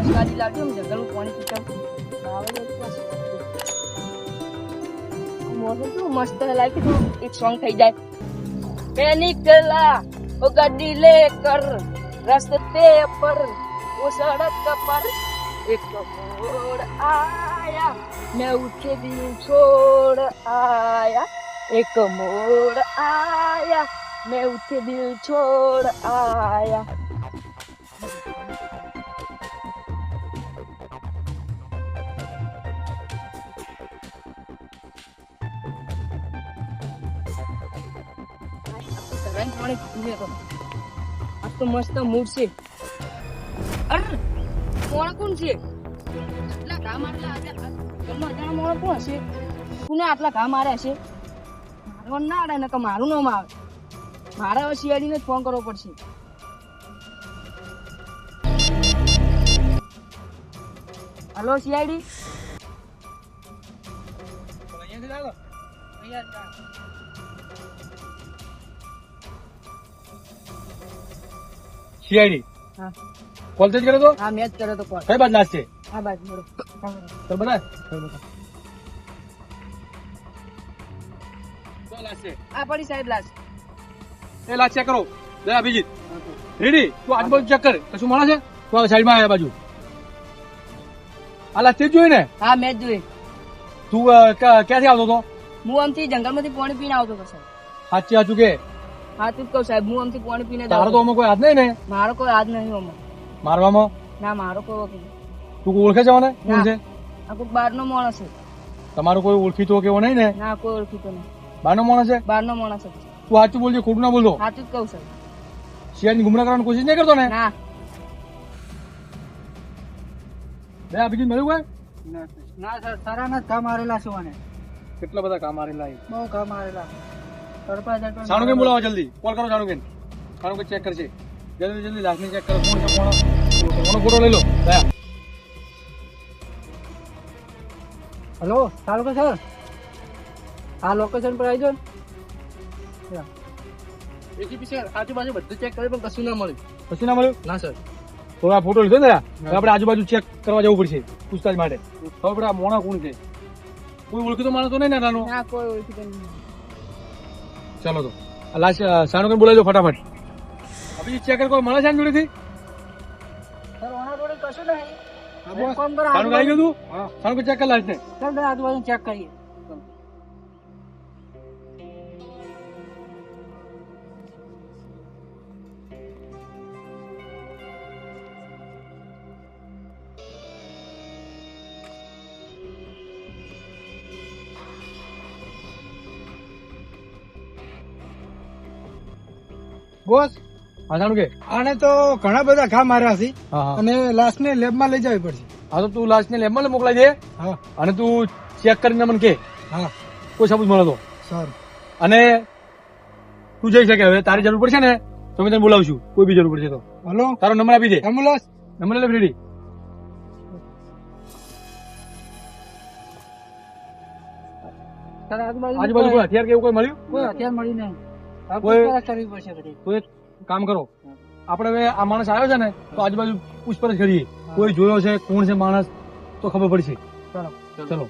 ગાડી લાવજો ને જંગલમાં પાણી પીતા આવે ને પાછું. મોઢું કેવું મસ્ત લાગે તો એક સોંગ થઈ જાય मैं निकला वो गड्डी लेकर रास्ते पर वो सड़क पर एक मोड़ आया मैं उठे दिल छोड़ आया एक मोड़ आया मैं उठे दिल छोड़ आया સરાઈ પાણી પીને તો આજ હશે? કોને આટલા ઘા માર્યા છે? મારવાનું ના આડે આવે. મારે હવે શિયાળીને જ ફોન કરવો પડશે. Hello CID CID. કોલ જ કર્યો તો? હા મેચ કર્યો તો કોલ. કઈ બાદ લાસ્ટ છે? હા બાજુ બોલો. તો બતાય. તો લાસ્ટ છે? આ પડી સાહેબ લાસ્ટ. એ લાસ્ટ ચેક કરો. અભિજીત. રેડી? તું આજુબાજુ ચેક કર. કશું મળે છે? તું સાઈડમાં આવ્યા બાજુ. આ લાસ્ટ જ જોઈ ને? હા મેચ જોઈ તું ક્યાંથી આવતો હતો? હું આમથી જંગલમાંથી પાણી પીને આવતો હતો સાહેબ. સાચી સાચું કે? હા તું કહું સાહેબ હું આમથી પાણી પીને તારો તો આમાં કોઈ હાથ નહીં ને? મારો કોઈ હાથ નહીં આમાં. મારવામાં? ના મારો કોઈ તું ઓળખે છે મને કોણ છે? આ કોઈ બહારનો માણસ છે. તમારો કોઈ ઓળખીતો કેવો નહીં ને? ના કોઈ ઓળખીતો નહીં. બહારનો માણસ છે? બહારનો માણસ છે. તું સાચું બોલજે ખોટું ના બોલતો? સાચું જ કહું સાહેબ. શિયાળની ગુમરા કરવાની કોશિશ નહીં કરતો ને? ના. બે અભિજીત મળ્યું કોઈ? ના સર સરાના ઘા મારેલા છે મને. કેટલા બધા કામ આરેલા છે? બહુ કામ તડપા સાણુકેન બોલાવો જલ્દી? કોલ કરો સાણુકેન સાણુકેન ચેક કરશે. જલ્દી જલ્દી લાસ્ટની ચેક કરો. કોણ છે કોણ કોનો ફોટો લઈ લો. દયા. હલો કે સર આ લોકેશન પર આવી જાઓ એસીપી સર આજુબાજુ બધું ચેક કર્યું પણ કશું ના મળ્યું કશું ના મળ્યું? ના સર તો આ ફોટો લીધો ને આપણે આજુબાજુ ચેક કરવા જવું પડશે પૂછતાછ માટે. ખબર પડે આ મોણા કોણ છે? કોઈ ઓળખીતો માણસ તો નહીં ને નાનો? કોઈ ઓળખીતો નહીં. ચાલો તો. લાસ્ટ સાણુકેન બોલાવી દો ફટાફટ. અભિજીત ચેક કર કોઈ મળે છે આની જોડેથી? સર ઓના જોડે કશું નહીં. ફોન કરો સાણુક આવી ગયું તું? સાણુકેન ચેક કર લાસ્ટ ને. ચાલ આજુબાજુ ચેક કરીએ. બોસ હા કે? આને તો ઘણા બધા ઘા માર્યા છે. અને લાશ ને લેબમાં લઈ જવી પડશે. હા તો તું લાસ્ટ ને લેબમાં મોકલાઈ દે. હા. અને તું ચેક કરીને મને કે. હા. કોઈ સબૂત મળે તો. સારું. અને તું જઈ શકે હવે તારી જરૂર પડશે ને તો મેં તને બોલાવશું કોઈ બી જરૂર પડશે તો. હલો? તારો નંબર આપી દે. એમ્બ્યુલન્સ? નંબર લે રેડી આજુબાજુ કોઈ? હથિયાર કે એવું કોઈ મળ્યું? કોઈ હથિયાર મળી નહીં. કોઈ- એક કામ કરો. આપણે હવે આ માણસ આવ્યો છે ને તો આજુબાજુ પૂછપરછ કરીએ. કોઈ જોયો છે કોણ છે માણસ તો ખબર પડશે. ચલો. ચલો.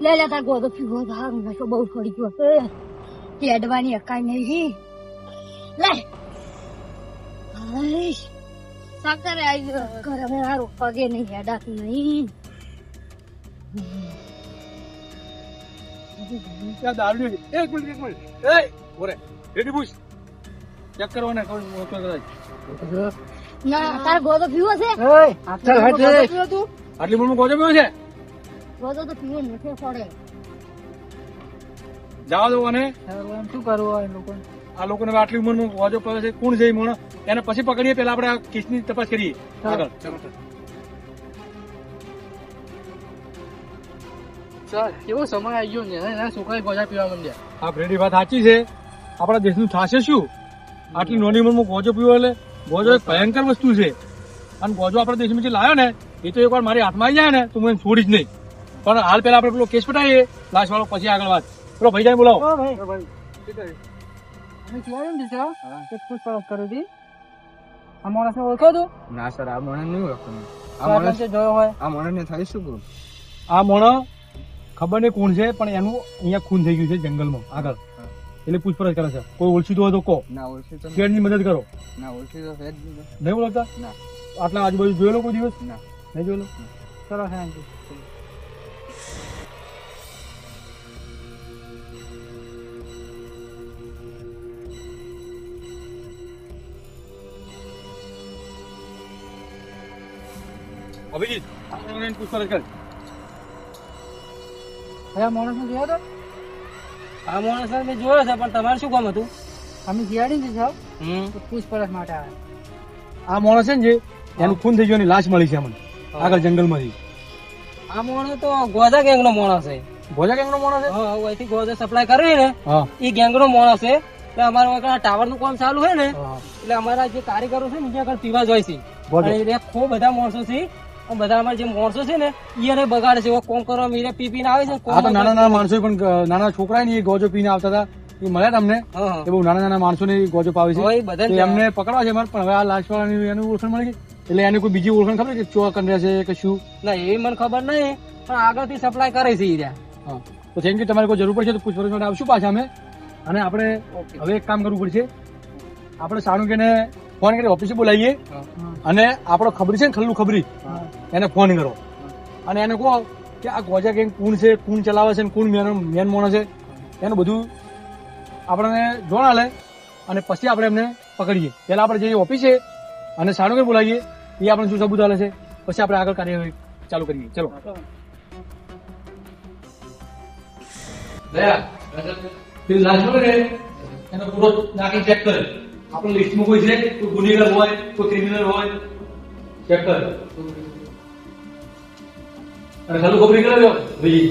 લે લે તાર ગોદો પીવો ભાગ નશો બહુ છોડી ગયો. છે અકાઈ નહીં. લે સાકરે આવી ગયો ઘરે હવે હારું પગે નહીં હેડાતું નહીં. ત્યાં દારૂ એક મિનિટ એક મિનિટ. એ ઓરે રેડી પૂછ ચેક કરો ને કોઈ મોકલો ના તાર ગોદો પીવો છે? હટ. તું. આટલી પીવો ગોદો તો પીવો નથી પડે જવા દો અને શું કરવું હોય લોકો આ લોકોને આટલી ઉંમરનું વાજો પડે છે. કોણ છે એ એને પછી પકડીએ પેલા આપણે આ કેસની તપાસ કરીએ. આગળ. સર કેવો સમય આવી ગયો ને એના છોકરા ગોજા પીવા માંડ્યા. આ રેડી વાત સાચી છે. આપણા દેશનું થશે શું? આટલી નાની ઉંમરમાં ગોજો પીવો એટલે ગોજો એક ભયંકર વસ્તુ છે. અને ગોજો આપણા દેશમાં જે લાવ્યો ને એ તો એકવાર મારી હાથમાં આવી જાય ને તો હું એને છોડીશ નહીં. પણ હાલ પેલા આપણે પેલો કેસ પટાવીએ. લાશ વાળો પછી આગળ વાત. પેલો ભાઈ બોલાવો. ઓ કરી હતી આ માણસને ઓળખો તું? ના સર આ મને નહીં ઓળખતો આ માણસે જોયો હોય. આ માણસને થાય શું કરું આ મોણો ખબર નહીં કોણ છે પણ એનું અહીંયા ખૂન થઈ ગયું છે જંગલમાં આગળ. એટલે પૂછપરછ કરે છે. કોઈ ઓળખીતું હોય તો કહો. ના ઓળખી તો મદદ કરો. ના ઓળખીતો નહીં. નહીં ઓળખતા ના. આટલા આજુબાજુ જોયેલો કોઈ દિવસ? ના. નહીં જોયેલો? ચલો થેન્ક યુ અભિજીત. એને પૂછપરછ કર આ માણસને જોયો તો? આ માણસ મેં જોયો છે પણ તમારે શું કામ હતું? અમે જીયાડી છે સાહેબ હમ. પૂછપરછ માટે આવ્યા આ માણસ છે ને જે એનું ખૂન થઈ ગયું લાશ મળી છે અમને. આગળ જંગલમાંથી. આ માણસ તો ગોધા ગેંગનો માણસ છે. ગોધા ગેંગનો માણસ છે? હા અહીંથી ગોધા સપ્લાય કરે ને હા. એ ગેંગનો માણસ છે. એટલે અમારા ટાવરનું કામ ચાલુ છે ને એટલે અમારા જે કારીગરો છે ને ત્યાં આગળ પીવા જાય છે. ખૂબ બધા માણસો છે બધા અમારે જે માણસો છે ને એને બગાડે છે. કોમ કરવા મીરે પી પીને આવે છે આ તો નાના નાના માણસો પણ નાના છોકરા ને ગોજો પીને આવતા હતા. એ મળ્યા તમને? એ બહુ નાના નાના માણસો ને ગોજો પાવે છે. એમને પકડવા છે પણ હવે આ લાશ વાળાની એનું ઓળખાણ મળી ગઈ? એટલે એની કોઈ બીજી ઓળખાણ ખબર કે ચોક કંડ્યા છે કે શું? ના એ મને ખબર નહીં પણ આગળથી સપ્લાય કરે છે એ હા. તો થેન્ક યુ તમારે કોઈ જરૂર પડશે તો પૂછપરછ માટે આવશું પાછા અમે. અને આપણે હવે એક કામ કરવું પડશે. આપણે સાણું કે ફોન કરી ઓફિસે બોલાવીએ. અને આપણો ખબરી છે ને ખલ્લું ખબરી એને ફોન કરો. અને એને કહો કે આ ગોજા ગેંગ કોણ છે કોણ ચલાવે છે ને કોણ મેન મેન મોણસ છે. એનું બધું આપણને જોણ આલે અને પછી આપણે એમને પકડીએ. પહેલાં આપણે જઈએ ઓફિસે અને સાણું બોલાવીએ. એ આપણે શું સબૂત આલે છે? પછી આપણે આગળ કાર્યવાહી ચાલુ કરીએ. ચલો. દયા એનો પૂરો નાખી ચેક કરે. આપણે લિસ્ટમાં કોઈ છે? કોઈ ગુનેગાર હોય કોઈ ક્રિમિનલ હોય? ચેક કર. અને ખાલી ખબરી કરે લો ભાઈ.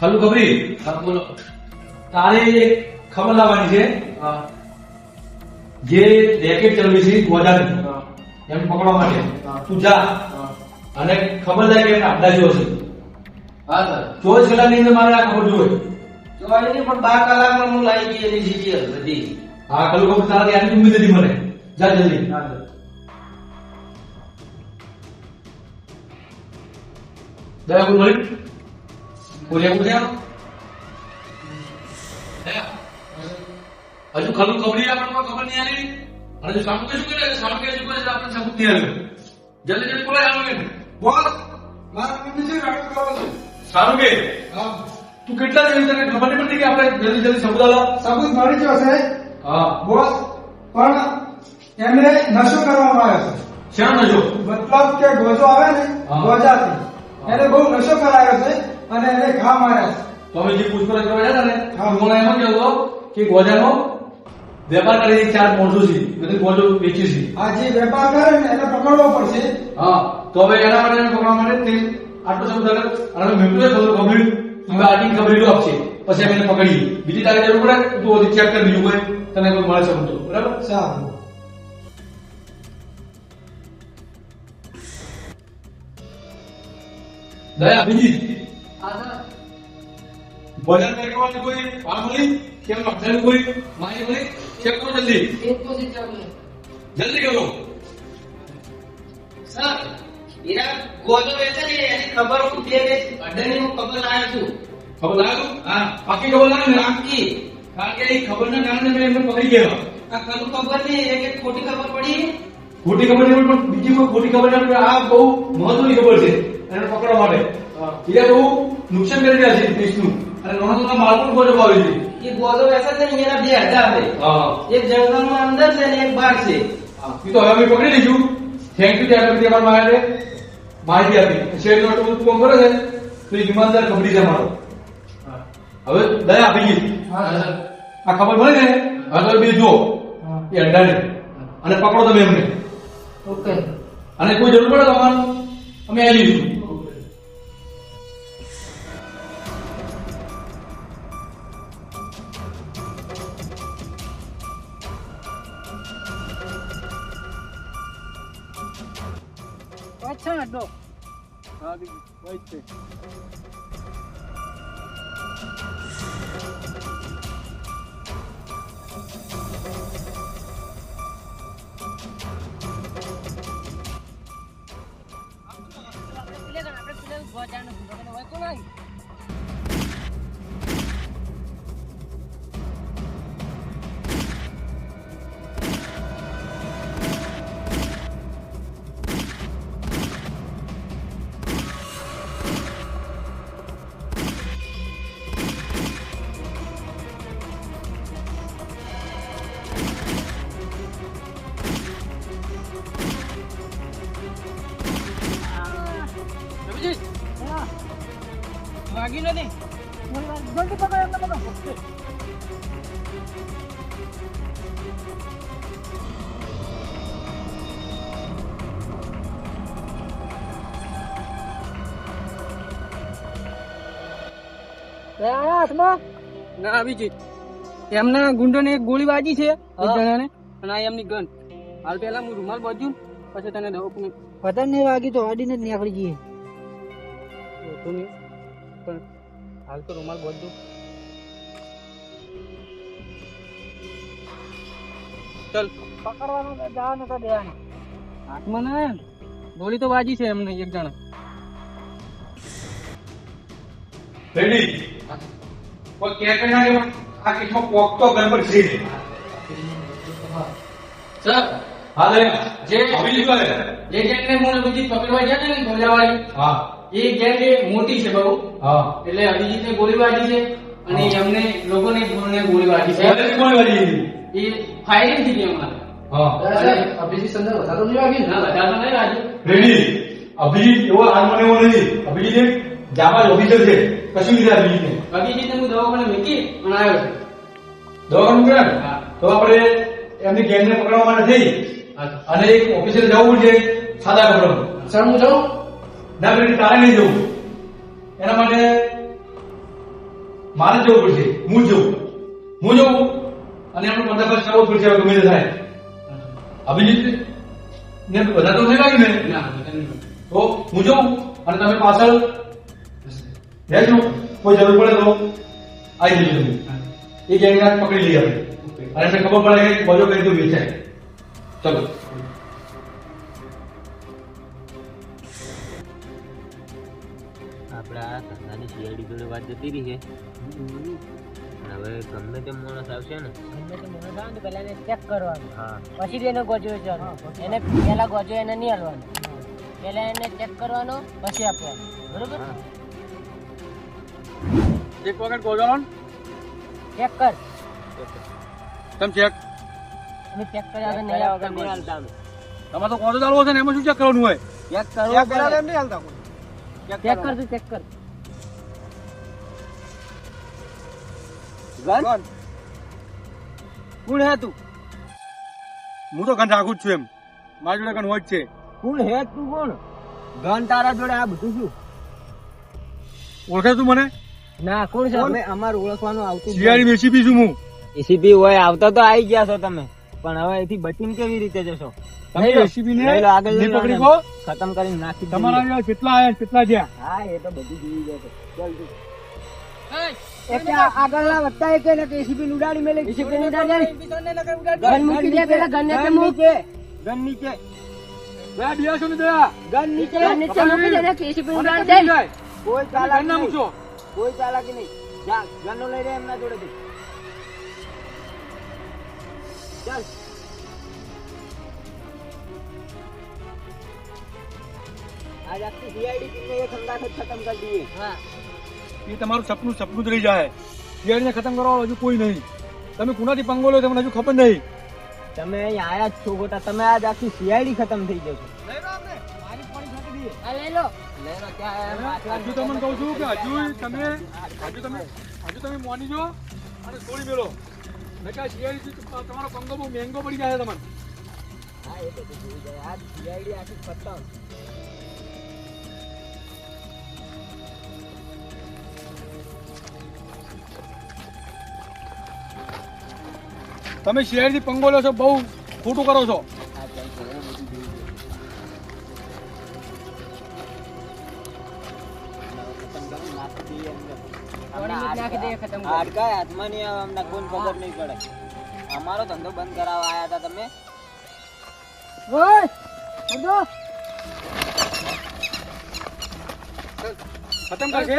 ખાલી ખબરી બોલો તારે ખબર લાવવાની છે? જે રેકેટ ચલાવી છે ગોજાની. એમ પકડવા માટે. તું જા. અને ખબર થાય કે આપડા જેવો છે. હા સર. ચોવીસ કલાકની અંદર મારે આ ખબર જોઈએ પણ બાર કલાકમાં હું લાવી ગઈ એની ડિટેલ બધી. હા કલું ખબર તારાથી આની ઉમ્મીદ હતી મને. જા જલ્દી. દયા કોઈ મળી બોલ્યા બોલ્યા હજુ ખલું ખબરી આપણને ખબર નહીં આવી અને જો સામુ શું કરે સામુ કે શું કરે છે આપણને સબૂત નહીં આવ્યું. જલ્દી જલ્દી બોલાય આવે મારા રાડો સારું કે? હા. તું કેટલા દિવસ તને ખબર નહીં પડતી કે આપણે જલ્દી જલ્દી સબૂત આલો? સબૂત મળી ગયો છે. હા. બોસ પણ એમને નશો કરવામાં આવ્યો છે. મતલબ કે ગોજો આવે ને. ગોજાથી. એને બહુ નશો કરાયો છે અને એને ઘા માર્યા છે. તો અમે જે પૂછપરછ કરવા જતા ને. મને એમ કહેતો કે ગોજાનો વેપાર કરી ચાર મોઢું છે બધી ગોજો વેચી છે. આ જે વેપાર કરે ને એને પકડવો પડશે. હા. તો હવે એના માટે પકડવા માટે તે આટલો આગળ અને મેળવ્યું ખબર ખબર હવે આટલી ખબર આપશે. પછી અમે પકડી બીજી તારે જરૂર પડે તો ઓછી ચેક કરી બીજું કોઈ તને કોઈ મળે તો. બરાબર? સારું. દયા બીજી? ભોજન કરવાની કોઈ મળી કેમ લક્ષણ કોઈ? માહિતી મળી ચેક કરો જલ્દી. જલ્દી કરો. સર એના ગોજો વેચે ને એની ખબર હું બે બે અડ્ડાની હું ખબર લાવ્યો છું. ખબર લાગ્યું હા. પાકી ખબર લાગે ને બાકી કારણ કે એ ખબરના કારણે મેં એમને પકડી ગયા. આ કલું ખબર નહીં એક એક ખોટી ખબર પડી. ખોટી ખબર નહીં પણ બીજી કોઈ ખોટી ખબર આ બહુ મહત્વની ખબર છે એને પકડવા માટે. એ બહુ નુકસાન કરી રહ્યા છે દેશનું. અને નાના બાળકો ગોજો ભાવે છે. એ ગોજો વેચે છે એના બે હજાર છે હા. એક જંગલમાં અંદર છે ને એક બહાર છે. એ તો હવે અમે પકડી લઈશું થેન્ક યુ ત્યાં અમારા માટે માહિતી આપી. શેર નો ટૂલ ફોન કરે છે તો ઈમાનદાર ખબરી છે મારો. હવે દયા આપી ગઈ. આ ખબર પડે ને હવે તમે બે જો એ અડ્ડાને અને પકડો તમે એમને. ઓકે. અને કોઈ જરૂર પડે તો અમારું અમે આવી જઈશું ને અડ્ડો હા વહી જ છે વાગી હાથમાં? ના આવી છે એમના ગુંડોને એક ગોળી વાગી છે એક જણાને. અને આ એમની ગન. હાલ પેલા હું રૂમાલ બાજુ પછી તને દવાખાને પતંગ નહીં વાગી તો અડીને જ નીકળી જઈએ. પણ હાલ તો રૂમાલ બાજુ ચલ. પકડવાનું જવાનું તો દેવાનું હાથમાં ના ગોળી તો વાજી છે એમને એક જણા. રેડી કોઈ કે કે ના કે આ કેસમાં પોક તો ગડબડ છે સર હા લે જે અભિજીત વાલે જે ગેંગને મને બધી પકડવા ગયા ને હા એ ગેંગ મોટી છે બહુ હા એટલે અભિજીતને ગોળી વાગી છે અને એમને લોકોને ને ગોળી વાગી છે એ ફાયરિંગ થઈ ગઈ અમારે હા અભિજીત સંદર વધારે નહીં વાગી ના વધારે નહીં વાગી રેડી અભિજીત એવો હાલ મને એવો નથી અભિજીત એક ઓફિસર છે કશું નથી અભિજીત ને અભિજીતને હું દવાખાને મૂકી અને આવ્યો છું. દવાખાનું કરે ને? તો આપણે એમની ગેંગને પકડવા માટે થઈ અને એક ઓફિસર જવું છે સાદા કપડામાં સર હું જાઉં? ના બેટી તારે નહીં જવું. એના માટે મારે જવું પડશે. હું જવું. હું જવું. અને એમનો પંદર કરવો પડશે ગમે તે થાય. અભિજીત ને બધા તો નહીં લાગી ના? તો હું જઉં અને તમે પાછળ રહેજો કોઈ જરૂર પડે તો આવી જજો તમે. એ ગેંગને પકડી લઈ આપણે. અને એમને ખબર પડે કે બોજો કઈ રીતે વેચાય. ચલો. આપણે ધંધાની સીઆઈડી જોડે વાત જતી રહી છે. હવે ગમે તે માણસ આવશે ને. પેલા એને ચેક કરવાનું. હા. પછી જ એનો ગોજો વેચવાનો. એને પહેલા ગોજો એને નહીં હાલવાનો પેલા એને ચેક કરવાનો પછી આપવાનો. બરોબર? એક વખત બોલવાનું ચેક કર. તમે ચેક અમે ચેક કર્યા વગર નહીં આવતા નહીં હાલતા અમે. તમારે તો કોતો ચાલવો છે ને એમાં શું ચેક કરવાનું હોય? ચેક કરવા એમ નહીં હાલતા ચેક કર. તું ચેક કર. ગન કોણ હે તું. હું તો ગન રાખું જ છું એમ. મારી જોડે ગન હોય જ છે. કોણ હે તું કોણ? ગન તારા જોડે આ બધું શું? ઓળખે તું મને? ના કોણ છે? અમે અમારે ઓળખવાનું આવતું જ એસીપી છું હું. એસીપી હોય આવતા તો આવી ગયા છો તમે. પણ હવે અહીંથી બચીને કેવી રીતે જશો? તમે એસીપી ને આગળ પકડી કો ખતમ કરીને નાખી તમારા કેટલા આયા કેટલા ગયા? હા એ તો બધું જીવી જશે જલ્દી આગળ વધતા એક એને કેસીપી ઉડાડી મેલે. કેસીપી ઉડાડી ગન મૂકી દે. પેલા ગન ને મૂક ગન નીચે. બે છો ને દયા? ગન નીચે. ગન નીચે. મૂકી દે ને કેસીપી ઉડાડી દે. કોઈ ગન ચાલાકી ના મૂકશો કોઈ ચાલાકી નહીં. જા ગનો લઈ રે એમના જોડેથી. ચાલ. આજ આખી સીઆઈડી ટીમને એ જ ખતમ કરી દીધી. હા. એ તમારું સપનું સપનું જ રહી જાય. સીઆઈડીને ખતમ કરવા હજુ કોઈ નહીં. તમે કુનાથી પંગો લો તમને હજુ ખબર નહીં. તમે અહીં આયા જ છો ગોટા. તમે આજ આખી સીઆઈડી ખતમ થઈ જશો આ લઈ લો લેરો ક્યાં હજુ તમને કહું છું કે હજુ તમે હજુ તમે હજુ તમે મોની જો અને છોડી મેળો. નકા શિયાળી તમારો પંગો બહુ મહેંગો પડી જાય તમને. હા એ તમે શિયાળીથી પંગો લો છો, બહુ ખોટું કરો છો. હાડકા હાથમાં નહીં આવે અમને કોઈ ખબર નહીં પડે. અમારો ધંધો બંધ કરાવવા આવ્યા હતા તમે? ખતમ કરશે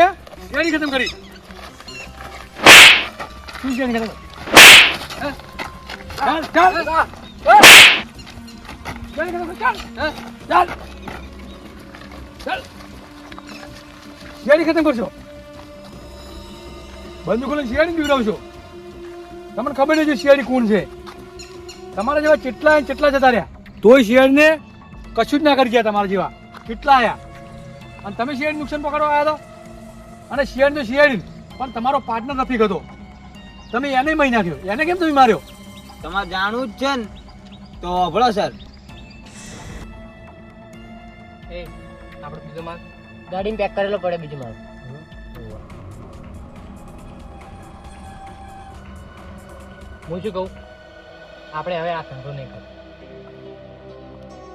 શિયાળી ખતમ કરી? શું શિયાળી ખતમ ચાલ ચાલ. શિયાળી ખતમ કર, ચાલ. ચાલ. ચાલ. ખતમ કરશો? બંદૂકો લઈને શિયાળી બીવડાવશો તમને ખબર નહીં છે શિયાળી કોણ છે? તમારા જેવા કેટલા કેટલા જતા રહ્યા. તોય શિયાળીને કશું જ ના કરી ગયા તમારા જેવા. કેટલા આયા. અને તમે શિયાળી નુકસાન પકડવા આવ્યા હતા અને શિયાળી તો શિયાળી પણ તમારો પાર્ટનર નથી હતો તમે એને મહી નાખ્યો. એને કેમ તમે માર્યો? તમારે જાણવું જ છે ને. તો અભળો સર. એ આપણે બીજો માલ. ગાડીમાં પેક કરેલો પડે બીજું મારું હું શું કહું? આપણે હવે આ ધંધો નહીં કરવો.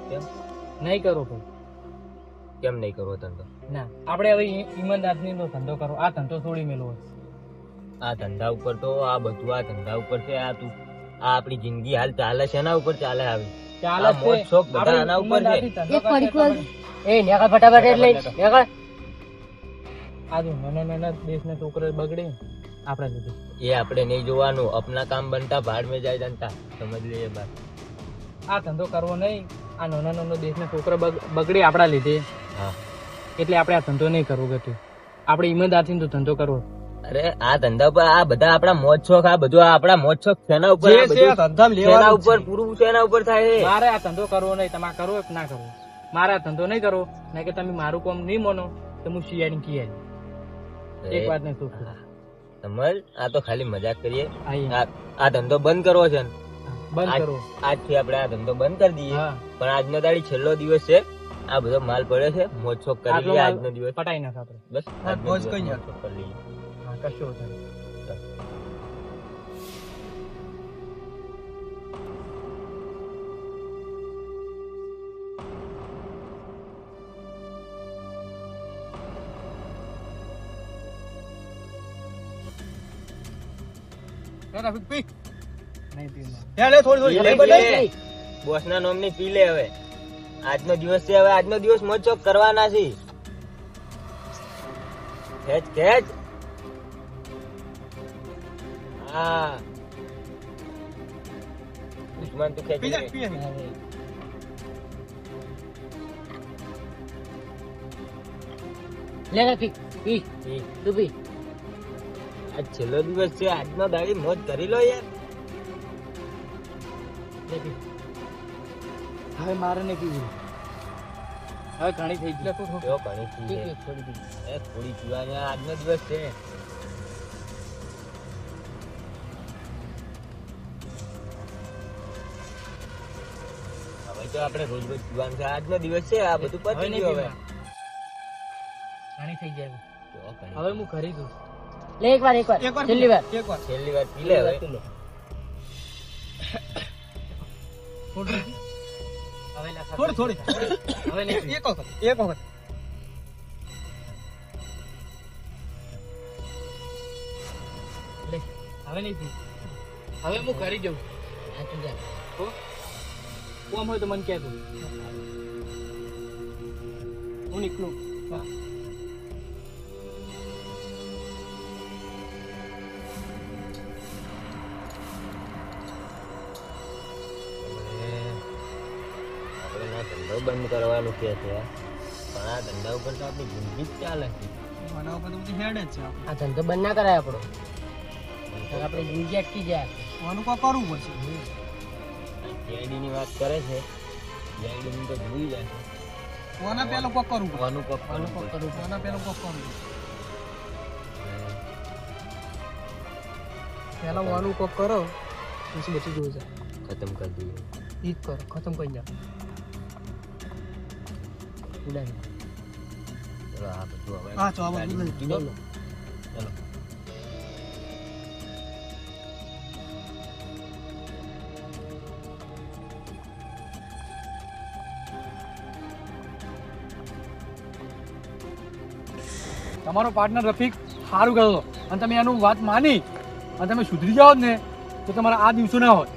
કેમ? નહીં કરવો ભાઈ. કેમ નહીં કરવો ધંધો? ના આપણે હવે ઈમાનદારીનો ધંધો કરો આ ધંધો છોડી મેળવો આ ધંધા ઉપર તો આ બધું આ ધંધા ઉપર છે આ તું આ આપણી જિંદગી હાલ ચાલે છે એના ઉપર ચાલે આવી. ચાલે મોજ શોખ બધા આના ઉપર છે. એ કોઈ- એ નેગા ફટાફટ એટલે નેગા આ જો નાના નાના દેશના છોકરા બગડે આપણે લીધે એ આપણે નહીં જોવાનું. અપના કામ બનતા ભાડ में જાય જનતા. સમજ લે એ આ ધંધો કરવો નહીં. આ નાના નાનો દેશના છોકરા બગડી આપણા લીધે. હા. એટલે આપણે આ ધંધો નહીં કરવો ગતું. આપણે ઈમાનદારથી તો ધંધો કરવો. અરે આ ધંધા ઉપર આ બધા આપણા મોજ શોખ આ બધું આપણા મોજ શોખ તેના ઉપર? શેના ઉપર પૂરું તેના ઉપર થાય મારે આ ધંધો કરવો નહીં. તમારે કરવો કે ના કરવો મારે આ ધંધો નહીં કરો નહીં કે તમે મારું કામ નહીં માનો તો હું શિયાળી કિયાળી એક વાત નહીં શું સમજ આ તો ખાલી મજાક કરીએ. આ આ ધંધો બંધ કરવો છે ને? બંધ આજ- આજથી આપણે આ ધંધો બંધ કરી દઈએ. પણ આજનો દાડી છેલ્લો દિવસ છે. આ બધો માલ પડ્યો છે. મોજ શોખ કરી લઈએ આજનો દિવસ. પટાઈ નાખ આપણે. બસ મોજ કરી લઈએ. કશું નહીં પીવું. બોસ ના નોમની પી લે હવે. આજનો દિવસ છે હવે આજનો દિવસ મોજ કરવાના છે. ખેંચ ખેંચ. હા. ઉસ્માન તું ખેંચ લે. લે લે પી. પી. પી. તું પી. આજ છેલ્લો દિવસ છે આજનો દાડી મોજ કરી લો યાર. હવે મારે ને કીધું હવે ઘણી થઈ ગઈ. જો ઘણી થઈ ગઈ. થોડી એ થોડી પીવાની આ આજનો દિવસ છે. હવે તો આપણે રોજ રોજ પીવાનું છે. આજનો દિવસ છે આ બધું પતી ગયું હવે. ઘણી થઈ જાય હવે. હું ખરીદું લે એક વાર એક વાર છેલ્લી વાર છેલ્લી વાર પી લે હવે. થોડી થોડી હવે નહીં. એક વખત એક વખત લે. હવે નહીં પીવું. હવે હું કરી જઉં હા તું જા? કોમ હોય તો મને કહેજો હું નીકળું હા. બંધ કરવાનું કે છે. પણ આ ધંધા ઉપર તો આપણી જિંદગી જ ચાલે છે. આ ધંધો બંધ ના કરાય આપણો. આપણે જિંદગી અટકી જાય. જેડી ની વાત કરે છે. જેડી ની તો ભૂલી જાય. છે કોના પેલો કોક કરવું કોનું કોક કરવું કોક. કરવું કોના પેલો કોક કરવું પેલા વાનું કોક કરો પછી બચી જવું છે ખતમ કરી દઈએ. ઈ કર કરો ખતમ કરી જાઓ ઉડાડી ચલો આ બધું હવે હા, ચાલો, ગાડી બધું દો. ચલો. તમારો પાર્ટનર રફીક સારું ગયો હતો. અને તમે એનું વાત માની અને તમે સુધરી જાઓ ને તો તમારા આ દિવસો ના હોત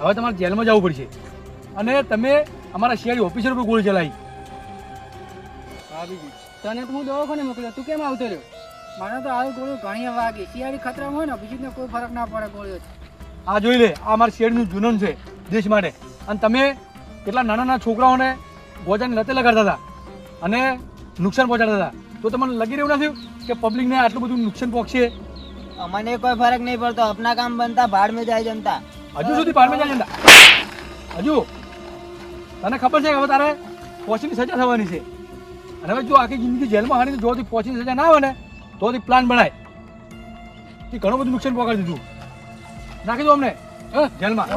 હવે તમારે જેલમાં જવું પડશે. અને તમે અમારા શેરી ઓફિસર પર ગોળી ચલાવી. તને તો હું દવાખાને મોકલ્યો. તું કેમ આવતો રહ્યો? મને તો આવી ગોળીઓ ઘણી વાગી. શિયાળી ખતરા હોય ને બીજીને કોઈ ફરક ના પડે ગોળીઓ આ જોઈ લે આ મારા શિયાળીનું જૂનન છે દેશ માટે. અને તમે કેટલા નાના નાના છોકરાઓને ગોજાની લતે લગાડતા હતા અને નુકસાન પહોંચાડતા હતા. તો તમને લગી રહ્યું નથી કે પબ્લિકને આટલું બધું નુકસાન પહોંચશે? અમને કોઈ ફરક નહીં પડતો. અપના કામ બનતા ભાડ में જાય જનતા. હજુ સુધી બારમે જાય જતા હજુ? તને ખબર છે કે હવે તારે પહોંચીની સજા થવાની છે? અને હવે જો આખી જિંદગી જેલમાં હારીને જોથી પહોંચી સજા ના આવે ને તો પ્લાન બનાય. તે ઘણું બધું નુકસાન પહોંચાડી દીધું. નાખી દો અમને. જેલમાં.